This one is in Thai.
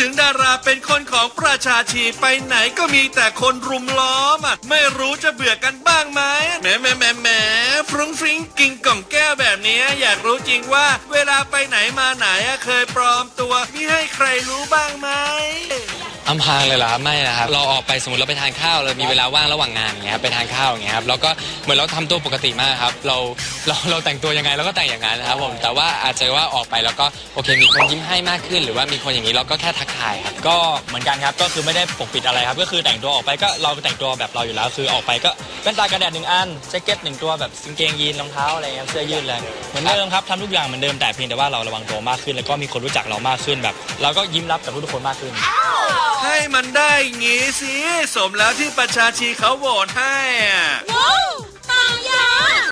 ถึงดาราเป็นคนของประชาชีไปไหนก็มีแต่คนรุมล้อมอะไม่รู้จะเบื่อกันบ้างไหมแหมแหมแหมแหมฟรุ้งฟริ้งกิงกล่องแก้วแบบนี้อยากรู้จริงว่า เวลาไปไหนมาไหนเคยปลอมตัวมีให้ใครรู้บ้างไหม พรางเลยเหรอครับไม่นะครับเราออกไปสมมติเราไปทานข้าวเรามีเวลาว่างระหว่างงานอย่างเงี้ยครับไปทานข้าวอย่างเงี้ยครับแล้วก็เหมือนเราทำตัวปกติมากครับเราเราเราแต่งตัวยังไงเราก็แต่งอย่างนั้นนะครับผมแต่ว่าอาจจะว่าออกไปแล้วก็โอเคมีคนยิ้มให้มากขึ้น หรือว่ามีคนอย่างนี้เราก็แค่ทักทายครับ ก็เหมือนกันครับก็คือไม่ได้ปกปิดอะไรครับก็คือแต่งตัวออกไปก็เราแต่งตัวแบบเราอยู่แล้ว คือออกไปก็แว่นตากันแดดหนึ่งอันแจ็คเก็ตหนึ่งตัวแบบกางเกงยีนรองเท้าอะไรเงี้ยเสื้อยืดเลยเหมือนเดิมครับทำทุกอย่างเหมือนเดิมแต่เพียงแต่ว่าเราระวังตัวมากขึ้น แล้วก็มีคนรู้จักเรามากขึ้นแบบ เราก็ยิ้มรับกับทุกๆคนมากขึ้น ให้มันได้งี้สิ สมแล้วที่ประชาชีเขาโหวตให้อะ